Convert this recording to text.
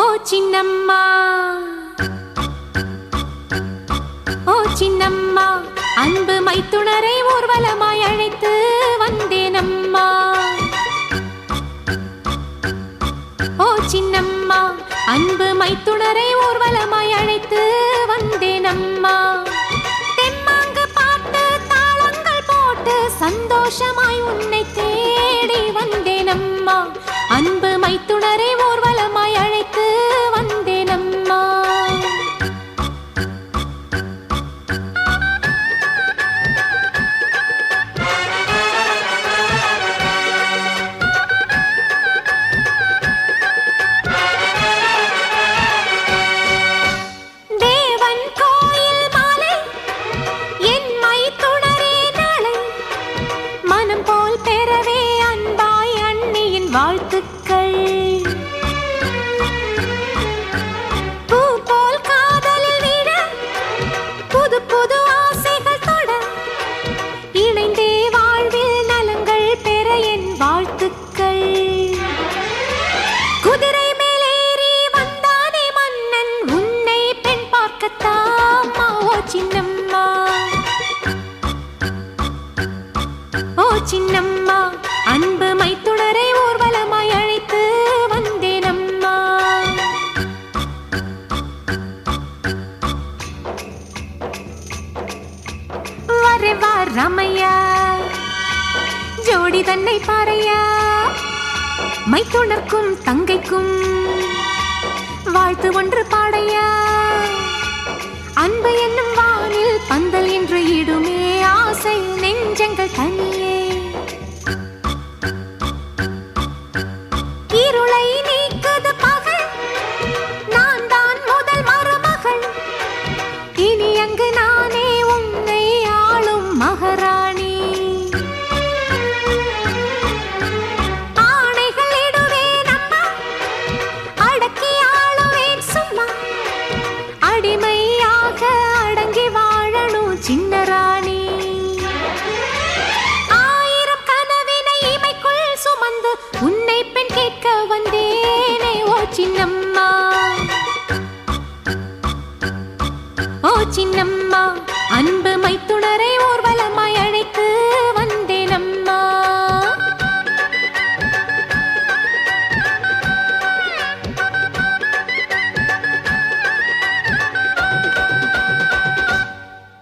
ஓ சின்னம்மா. ஓ சின்னம்மா அன்பு மைத்துணரை ஊர்வலமாய் அழைத்து வந்தேனம்மா. ஓ சின்னம்மா அன்பு மைத்துணரை ஊர்வலமாய் அழைத்து வந்தேனம்மா. தெம்மாங்கு பாட்டு தாளங்கள் போட்டு சந்தோஷமாய் உன்னை தேடி வந்தேனம்மா. அன்பு மைத்துணரை ஊர்வலமாய் புது ஆசைகள் தொட இணைந்தே வாழ்வில் நலங்கள் பெற என் வாழ்த்துக்கள். குதிரை மேலேறி வந்தானே மன்னன் உன்னை பெண் பார்க்கத்தாமா ஓ சின்னம்மா. ஓ சின்னம்மா அன் நிறைவார் ரமையா. ஜோடி தன்னை பாறையா மைத்துணர்க்கும் தங்கைக்கும் வாழ்த்து ஒன்று பாடையா. அன்பு என்னும் வானில் பந்தல் என்று இடுமே ஆசை நெஞ்சங்கள் தனி చిన్నమ్మా.